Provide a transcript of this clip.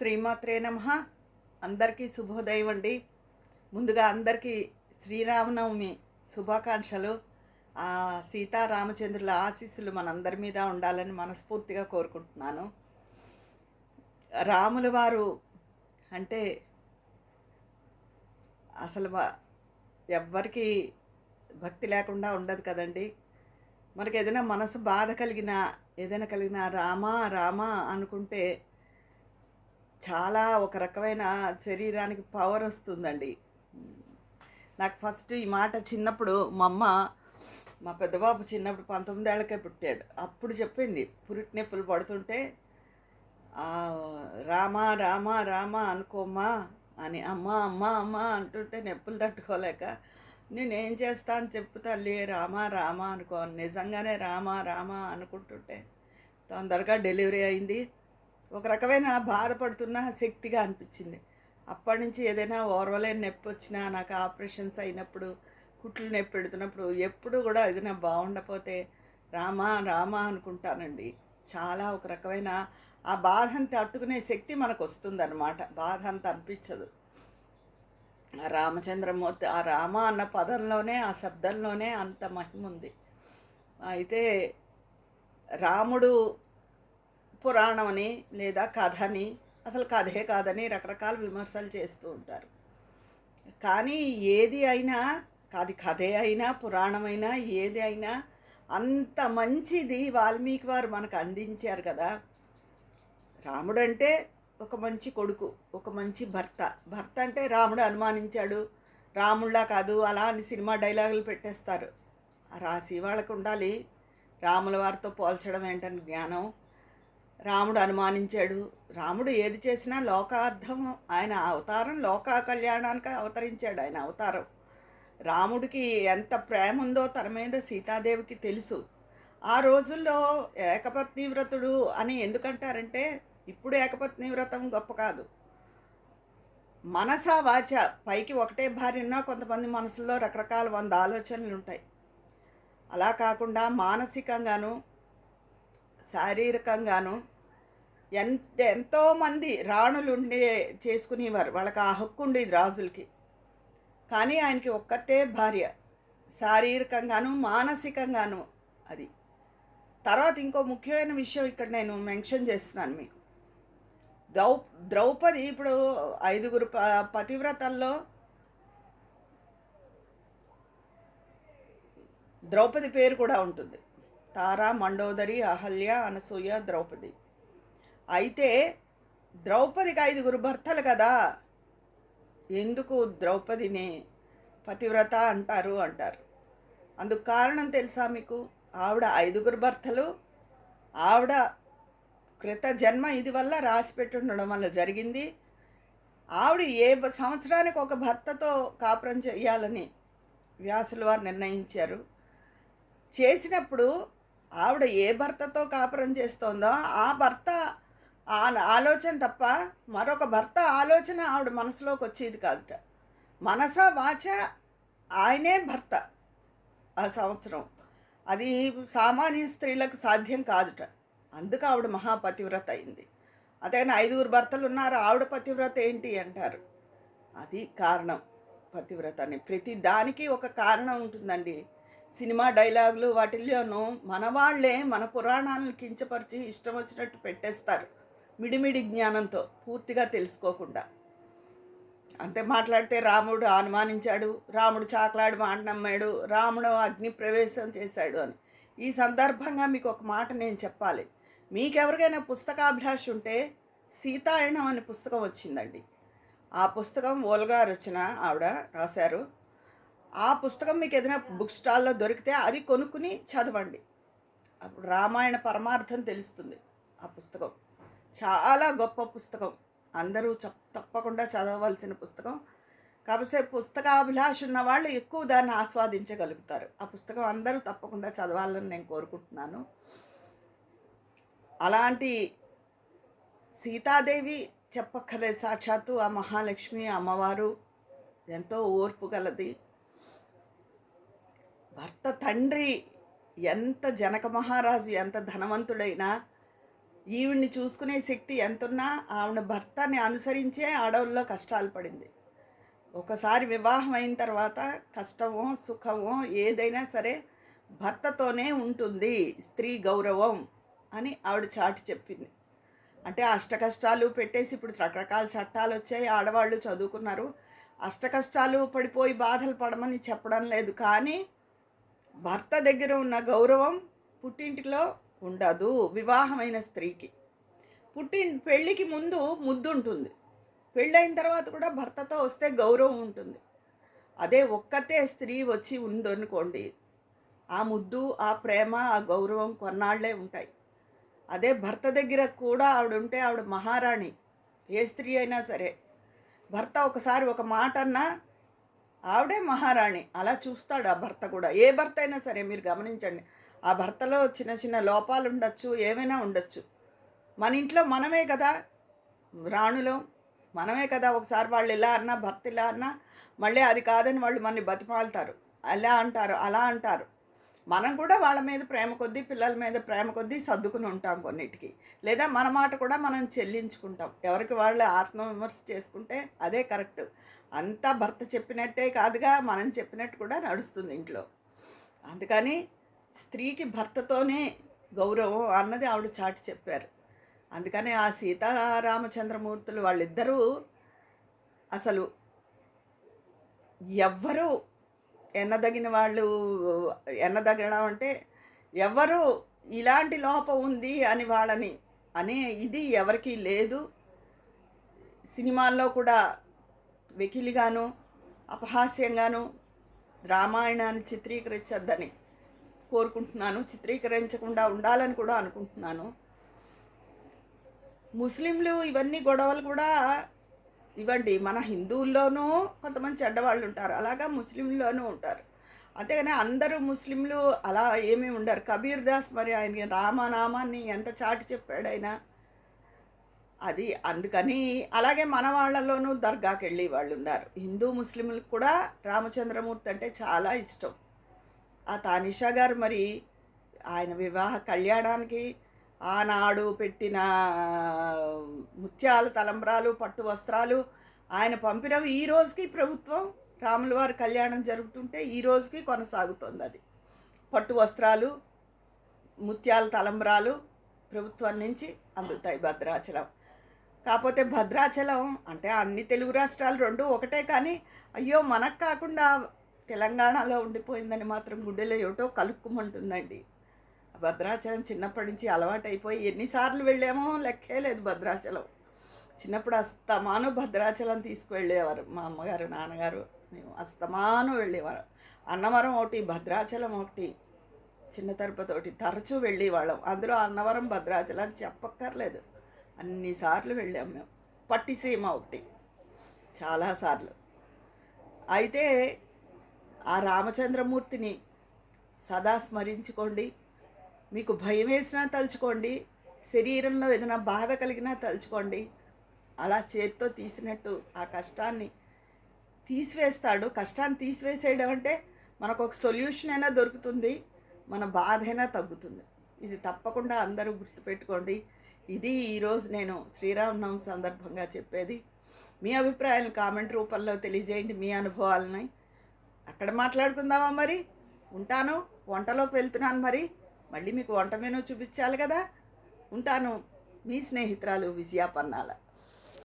శ్రీమాత్రే నమ. అందరికీ శుభోదయం అండి. ముందుగా అందరికీ శ్రీరామనవమి శుభాకాంక్షలు. సీతారామచంద్రుల ఆశీస్సులు మనందరి మీద ఉండాలని మనస్ఫూర్తిగా కోరుకుంటున్నాను. రాముల వారు అంటే అసలు ఎవ్వరికీ ఎవ్వరికి భక్తి లేకుండా ఉండదు కదండి. మనకి ఏదైనా మనసు బాధ కలిగిన ఏదైనా కలిగిన రామా రామా అనుకుంటే చాలా ఒక రకమైన శరీరానికి పవర్ వస్తుందండి. నాకు ఫస్ట్ ఈ మాట చిన్నప్పుడు మా అమ్మ మా పెద్దబాబు చిన్నప్పుడు పంతొమ్మిదేళ్ళకే పుట్టాడు. అప్పుడు చెప్పింది పురిటి నొప్పులు పడుతుంటే రామా రామా రామా అనుకోమ్మా అని. అమ్మ అమ్మ అమ్మ అంటుంటే నొప్పులు తట్టుకోలేక నేనేం చేస్తా అని చెప్పు తల్లి రామా రామా అనుకో నిజంగానే రామా రామా అనుకుంటుంటే తొందరగా డెలివరీ అయింది. ఒక రకమైన బాధపడుతున్న శక్తిగా అనిపించింది. అప్పటి నుంచి ఏదైనా ఓర్వలేని నొప్పి వచ్చినా నాకు ఆపరేషన్స్ అయినప్పుడు కుట్లు నొప్పి పెడుతున్నప్పుడు ఎప్పుడు కూడా ఏదైనా బాగుండపోతే రామా రామా అనుకుంటానండి. చాలా ఒక రకమైన ఆ బాధంతి అట్టుకునే శక్తి మనకు వస్తుందన్నమాట బాధ అంత అనిపించదు. ఆ రామచంద్రమూర్తి ఆ రామ అన్న పదంలోనే ఆ శబ్దంలోనే అంత మహిమ ఉంది అయితే రాముడు పురాణం అని లేదా కథ అని అసలు కథే కాదని రకరకాల విమర్శలు చేస్తూ ఉంటారు. కానీ ఏది అయినా అది కథే అయినా పురాణమైనా ఏది అయినా అంత మంచిది వాల్మీకి వారు మనకు అందించారు కదా. రాముడు అంటే ఒక మంచి కొడుకు ఒక మంచి భర్త. భర్త అంటే రాముడు అనుమానించాడు రాముళ్ళా కాదు అలా అని సినిమా డైలాగులు పెట్టేస్తారు. రాసి వాళ్ళకు ఉండాలి. రాముల వారితో పోల్చడం ఏంటని జ్ఞానం. రాముడు అనుమానించాడు. రాముడు ఏది చేసినా లోకార్థం ఆయన అవతారం లోక కళ్యాణానికి అవతరించాడు ఆయన అవతారం. రాముడికి ఎంత ప్రేమ ఉందో తన మీద సీతాదేవికి తెలుసు. ఆ రోజుల్లో ఏకపత్ని వ్రతుడు అని ఎందుకంటారంటే ఇప్పుడు ఏకపత్ని వ్రతం గొప్ప కాదు. మనస వాచ పైకి ఒకటే భార్య ఉన్నా కొంతమంది మనసులో రకరకాల వంద ఆలోచనలు ఉంటాయి. అలా కాకుండా మానసికంగాను శారీరకంగాను ఎంత ఎంతోమంది రాణులు ఉండే చేసుకునేవారు. వాళ్ళకి ఆ హక్కు ఉండేది రాజులకి. కానీ ఆయనకి ఒక్కతే భార్య. శారీరకంగాను మానసికంగాను అది. తర్వాత ఇంకో ముఖ్యమైన విషయం ఇక్కడ నేను మెన్షన్ చేస్తున్నాను మీకు. ద్రౌ ద్రౌపది ఇప్పుడు ఐదుగురు ప పతివ్రతల్లో ద్రౌపది పేరు కూడా ఉంటుంది. తారా మండోదరి అహల్య అనసూయ ద్రౌపది. అయితే ద్రౌపదికి ఐదుగురు భర్తలు కదా. ఎందుకు ద్రౌపదిని పతివ్రత అంటారు అంటారు. అందుకు కారణం తెలుసా మీకు? ఆవిడ ఐదుగురు భర్తలు. ఆవిడ క్రిత జన్మ ఇది వల్ల రాసి పెట్టుండడం వల్ల జరిగింది. ఆవిడ ఏ సంవత్సరానికి ఒక భర్తతో కాపురం చేయాలని వ్యాసుల వారు నిర్ణయించారు. చేసినప్పుడు ఆవిడ ఏ భర్తతో కాపురం చేస్తోందో ఆ భర్త ఆలోచన తప్ప మరొక భర్త ఆలోచన ఆవిడ మనసులోకి వచ్చేది కాదుట. మనస వాచ ఆయనే భర్త ఆ సంవత్సరం. అది సామాన్య స్త్రీలకు సాధ్యం కాదుట. అందుకు ఆవిడ మహాపతివ్రత అయింది. అదే ఐదుగురు భర్తలు ఉన్నారు ఆవిడ పతివ్రత ఏంటి అంటారు? అది కారణం పతివ్రత అని. ప్రతి దానికి ఒక కారణం ఉంటుందండి. సినిమా డైలాగులు వాటిల్లోనూ మన వాళ్ళే మన పురాణాలను కించపరిచి ఇష్టం వచ్చినట్టు పెట్టేస్తారు. మిడిమిడి జ్ఞానంతో పూర్తిగా తెలుసుకోకుండా. అంతే మాట్లాడితే రాముడు అనుమానించాడు రాముడు చాకలాడు మాట నమ్మాడు రాముడు అగ్ని ప్రవేశం చేశాడు అని. ఈ సందర్భంగా మీకు ఒక మాట నేను చెప్పాలి. మీకెవరికైనా పుస్తకాభిలాష ఉంటే సీతాయణం అనే పుస్తకం వచ్చిందండి. ఆ పుస్తకం ఓల్గా రచన ఆవిడ రాశారు. ఆ పుస్తకం మీకు ఏదైనా బుక్ స్టాల్లో దొరికితే అది కొనుక్కుని చదవండి. అప్పుడు రామాయణ పరమార్థం తెలుస్తుంది ఆ పుస్తకం. చాలా గొప్ప పుస్తకం. అందరూ చ తప్పకుండా చదవవలసిన పుస్తకం. కాకపోతే పుస్తకాభిలాష ఉన్న వాళ్ళు ఎక్కువ దాన్ని ఆస్వాదించగలుగుతారు. ఆ పుస్తకం అందరూ తప్పకుండా చదవాలని నేను కోరుకుంటున్నాను. అలాంటి సీతాదేవి చెప్పక్కలే సాక్షాత్తు ఆ మహాలక్ష్మి అమ్మవారు ఎంతో ఓర్పు గలది. భర్త తండ్రి ఎంత జనక మహారాజు ఎంత ధనవంతుడైనా ఈవిడ్ని చూసుకునే శక్తి ఎంతున్నా ఆవిడ భర్తని అనుసరించే ఆడవుల్లో కష్టాలు పడింది. ఒకసారి వివాహం అయిన తర్వాత కష్టమో సుఖమో ఏదైనా సరే భర్తతోనే ఉంటుంది స్త్రీ గౌరవం అని ఆవిడ చాటి చెప్పింది. అంటే అష్ట కష్టాలు పెట్టేసి ఇప్పుడు రకరకాల చట్టాలు వచ్చాయి ఆడవాళ్ళు చదువుకున్నారు. అష్ట కష్టాలు పడిపోయి బాధలు పడమని చెప్పడం లేదు కానీ భర్త దగ్గర ఉన్న గౌరవం పుట్టింటిలో ఉండదు వివాహమైన స్త్రీకి. పుట్టిన పెళ్ళికి ముందు ముద్దు ఉంటుంది పెళ్ళైన తర్వాత కూడా భర్తతో వస్తే గౌరవం ఉంటుంది. అదే ఒక్కతే స్త్రీ వచ్చి ఉందనుకోండి ఆ ముద్దు ఆ ప్రేమ ఆ గౌరవం కొన్నాళ్ళే ఉంటాయి. అదే భర్త దగ్గర కూడా ఆవిడ ఉంటే ఆవిడ మహారాణి ఏ స్త్రీ అయినా సరే. భర్త ఒకసారి ఒక మాట అన్నా ఆవిడే మహారాణి అలా చూస్తాడు ఆ భర్త కూడా. ఏ భర్త అయినా సరే మీరు గమనించండి ఆ భర్తలో చిన్న చిన్న లోపాలు ఉండొచ్చు ఏమైనా ఉండొచ్చు. మన ఇంట్లో మనమే కదా రాణులు. మనమే కదా ఒకసారి వాళ్ళు ఇలా అన్నా భర్త ఇలా అన్నా మళ్ళీ అది కాదని వాళ్ళు మనని బతిమాలుతారు. అలా అంటారు అలా అంటారు. మనం కూడా వాళ్ళ మీద ప్రేమ కొద్దీ పిల్లల మీద ప్రేమ కొద్దీ సర్దుకుని ఉంటాం కొన్నిటికి. లేదా మన మాట కూడా మనం చెల్లించుకుంటాం. ఎవరికి వాళ్ళు ఆత్మవిమర్శ చేసుకుంటే అదే కరెక్ట్. అంతా భర్త చెప్పినట్టే కాదుగా మనం చెప్పినట్టు కూడా నడుస్తుంది ఇంట్లో. అందుకని స్త్రీకి భర్తతోనే గౌరవం అన్నది ఆవిడ చాటి చెప్పారు. అందుకని ఆ సీతారామచంద్రమూర్తులు వాళ్ళిద్దరూ అసలు ఎవ్వరూ ఎన్నదగిన వాళ్ళు ఎన్నదగడం అంటే ఎవరు ఇలాంటి లోపం ఉంది అని వాళ్ళని అనే ఇది ఎవరికీ లేదు. సినిమాల్లో కూడా వెకిలిగాను అపహాస్యంగాను రామాయణాన్ని చిత్రీకరించద్దని కోరుకుంటున్నాను చిత్రీకరించకుండా ఉండాలని కూడా అనుకుంటున్నాను. ముస్లింలు ఇవన్నీ గొడవలు కూడా ఇవ్వండి మన హిందువుల్లోనూ కొంతమంది చెడ్డవాళ్ళు ఉంటారు అలాగా ముస్లింల్లోనూ ఉంటారు. అంతేగాని అందరూ ముస్లింలు అలా ఏమీ ఉండరు. కబీర్ దాస్ మరి ఆయన రామనామాన్ని ఎంత చాటి చెప్పాడు ఆయన అది అందుకని అలాగే మన వాళ్ళలోనూ దర్గాకి వెళ్ళి వాళ్ళు ఉన్నారు హిందూ ముస్లింలకు కూడా రామచంద్రమూర్తి అంటే చాలా ఇష్టం. ఆ తానిషా గారు మరి ఆయన వివాహ కళ్యాణానికి ఆనాడు పెట్టిన ముత్యాల తలంబ్రాలు పట్టు వస్త్రాలు ఆయన పంపినవి ఈ రోజుకి ప్రభుత్వం రాముల వారి కళ్యాణం జరుగుతుంటే ఈ రోజుకి కొనసాగుతుంది అది. పట్టు వస్త్రాలు ముత్యాల తలంబ్రాలు ప్రభుత్వం నుంచి అందుతాయి భద్రాచలం. కాకపోతే భద్రాచలం అంటే అన్ని తెలుగు రాష్ట్రాలు రెండు ఒకటే కానీ అయ్యో మనకు కాకుండా తెలంగాణలో ఉండిపోయిందని మాత్రం గుండెలో ఏటో కలుక్కుమంటుందండి. భద్రాచలం చిన్నప్పటి నుంచి అలవాటైపోయి ఎన్నిసార్లు వెళ్ళామో లెక్కే లేదు భద్రాచలం. చిన్నప్పుడు అస్తమాను భద్రాచలం తీసుకువెళ్ళేవారు మా అమ్మగారు నాన్నగారు. మేము అస్తమాను వెళ్ళేవారు అన్నవరం ఒకటి భద్రాచలం ఒకటి చిన్న తిరుపతి ఒకటి తరచూ వెళ్ళేవాళ్ళం. అందులో అన్నవరం భద్రాచలం అని చెప్పక్కర్లేదు. అన్నిసార్లు వెళ్ళాం మేము. పట్టిసీమ ఒకటి. చాలాసార్లు అయితే ఆ రామచంద్రమూర్తిని సదా స్మరించుకోండి. మీకు భయం వేసినా తలుచుకోండి. శరీరంలో ఏదైనా బాధ కలిగినా తలుచుకోండి. అలా చేతితో తీసినట్టు ఆ కష్టాన్ని తీసివేస్తాడు. కష్టాన్ని తీసివేసేయడం అంటే మనకు ఒక సొల్యూషన్ అయినా దొరుకుతుంది. మన బాధ అయినా తగ్గుతుంది. ఇది తప్పకుండా అందరూ గుర్తుపెట్టుకోండి. ఇది ఈరోజు నేను శ్రీరామనవమి సందర్భంగా చెప్పేది. మీ అభిప్రాయాలను కామెంట్ రూపంలో తెలియజేయండి. మీ అనుభవాలని అక్కడ మాట్లాడుకుందామా మరి? ఉంటాను వంటలోకి వెళ్తున్నాను మరి. మళ్ళీ మీకు వంట మెనూ చూపించాలి కదా. ఉంటాను మీ స్నేహితురాలు విజయా పన్నాల.